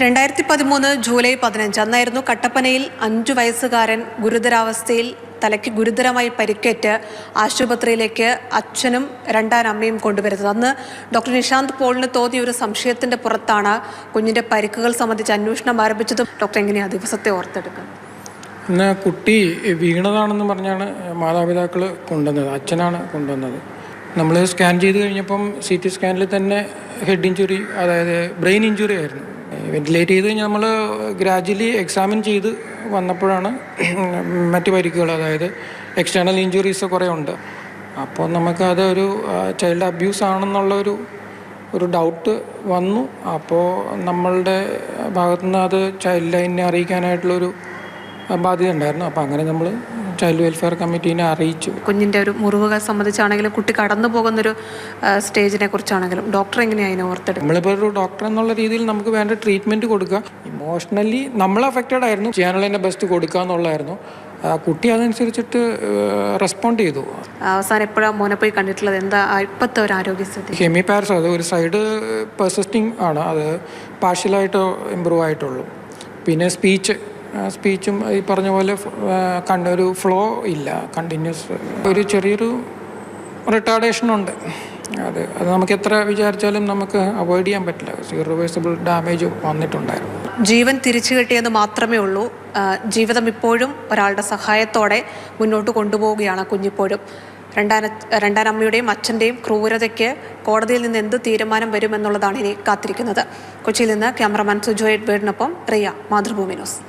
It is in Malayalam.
രണ്ടായിരത്തി പതിമൂന്ന് ജൂലൈ പതിനഞ്ച് അന്നായിരുന്നു കട്ടപ്പനയിൽ അഞ്ചു വയസ്സുകാരൻ ഗുരുതരാവസ്ഥയിൽ തലയ്ക്ക് ഗുരുതരമായി പരിക്കേറ്റ് ആശുപത്രിയിലേക്ക് അച്ഛനും രണ്ടാം അമ്മയും കൊണ്ടുവരുന്നത്. അന്ന് ഡോക്ടർ നിഷാന്ത് പോളിന് തോന്നിയ ഒരു സംശയത്തിന്റെ പുറത്താണ് കുഞ്ഞിന്റെ പരിക്കുകൾ സംബന്ധിച്ച് അന്വേഷണം ആരംഭിച്ചതും ഡോക്ടർ എങ്ങനെയാ ദിവസത്തെ ഓർത്തെടുക്കുന്നത്? ഇന്ന് കുട്ടി വീണതാണെന്ന് പറഞ്ഞാണ് മാതാപിതാക്കൾ കൊണ്ടുവന്നത്. അച്ഛനാണ് കൊണ്ടുവന്നത്. നമ്മൾ സ്കാൻ ചെയ്ത് കഴിഞ്ഞപ്പം സി ടി സ്കാനിൽ തന്നെ ഹെഡ് ഇഞ്ചുറി അതായത് ബ്രെയിൻ ഇഞ്ചുറി ആയിരുന്നു. വെന്റിലേറ്റ് ചെയ്ത് കഴിഞ്ഞാൽ നമ്മൾ ഗ്രാജുവലി എക്സാമിൻ ചെയ്ത് വന്നപ്പോഴാണ് മറ്റ് പരിക്കുകൾ അതായത് എക്സ്റ്റേണൽ ഇഞ്ചുറീസ് കുറേ ഉണ്ട്. അപ്പോൾ നമുക്കത് ഒരു ചൈൽഡ് അബ്യൂസ് ആണെന്നുള്ള ഒരു ഒരു ഡൗട്ട് വന്നു. അപ്പോൾ നമ്മളുടെ ഭാഗത്തുനിന്ന് അത് ചൈൽഡ് ലൈനിനെ അറിയിക്കാനായിട്ടുള്ളൊരു ബാധ്യത ഉണ്ടായിരുന്നു. അപ്പോൾ അങ്ങനെ നമ്മൾ ചൈൽഡ് വെൽഫെയർ കമ്മിറ്റീനെ അറിയിച്ചു. കുഞ്ഞിന്റെ ഒരു മുറിവുകൾ സംബന്ധിച്ചാണെങ്കിലും കുട്ടി കടന്നു പോകുന്നൊരു സ്റ്റേജിനെ കുറിച്ചാണെങ്കിലും ഡോക്ടർ എങ്ങനെയാണ് അതിനെ ഓർത്തെടുക്കുക നമ്മളിപ്പോൾ ഒരു ഡോക്ടർ എന്നുള്ള രീതിയിൽ നമുക്ക് വേണ്ട ട്രീറ്റ്മെന്റ് കൊടുക്കുക. ഇമോഷണലി നമ്മൾ അഫക്റ്റഡ് ആയിരുന്നു. ചെയ്യാനുള്ള തന്നെ ബെസ്റ്റ് കൊടുക്കുക എന്നുള്ളതായിരുന്നു. കുട്ടി അതനുസരിച്ചിട്ട് റെസ്പോണ്ട് ചെയ്തു. അവസാനം എപ്പോഴാണ് മോനെ പോയി കണ്ടിട്ടുള്ളത്? എന്താ ഇപ്പോഴത്തെ ഒരു ആരോഗ്യസ്ഥിതി ഹെമി പാരസ് അത് ഒരു സൈഡ് പെർസിസ്റ്റിംഗ് ആണ്. അത് പാർഷ്യലായിട്ട് ഇമ്പ്രൂവ് ആയിട്ടുള്ളൂ. പിന്നെ സ്പീച്ച് സ്പീച്ചും ഈ പറഞ്ഞ പോലെ കണ്ട ഒരു ഫ്ലോ ഇല്ല കണ്ടിന്യൂസ് ഒരു ചെറിയൊരു റിട്ടാർഡേഷൻ ഉണ്ട്. അത് അത് നമുക്ക് എത്ര വിചാരിച്ചാലും നമുക്ക് അവോയ്ഡ് ചെയ്യാൻ പറ്റില്ല. ഇറിവേഴ്സിബിൾ ഡാമേജ് വന്നിട്ടുണ്ടായിരുന്നു. ജീവൻ തിരിച്ചു കിട്ടിയെന്ന് മാത്രമേ ഉള്ളൂ. ജീവിതം ഇപ്പോഴും ഒരാളുടെ സഹായത്തോടെ മുന്നോട്ട് കൊണ്ടുപോവുകയാണ് കുഞ്ഞിപ്പോഴും. രണ്ടാന രണ്ടാനമ്മയുടെയും അച്ഛന്റെയും ക്രൂരതയ്ക്ക് കോടതിയിൽ നിന്ന് എന്ത് തീരുമാനം വരുമെന്നുള്ളതാണ് ഇനി കാത്തിരിക്കുന്നത്. കൊച്ചിയിൽ നിന്ന് ക്യാമറമാൻ സുജോ എഡ്ബേർഡിനൊപ്പം റിയ മാതൃഭൂമി ന്യൂസ്.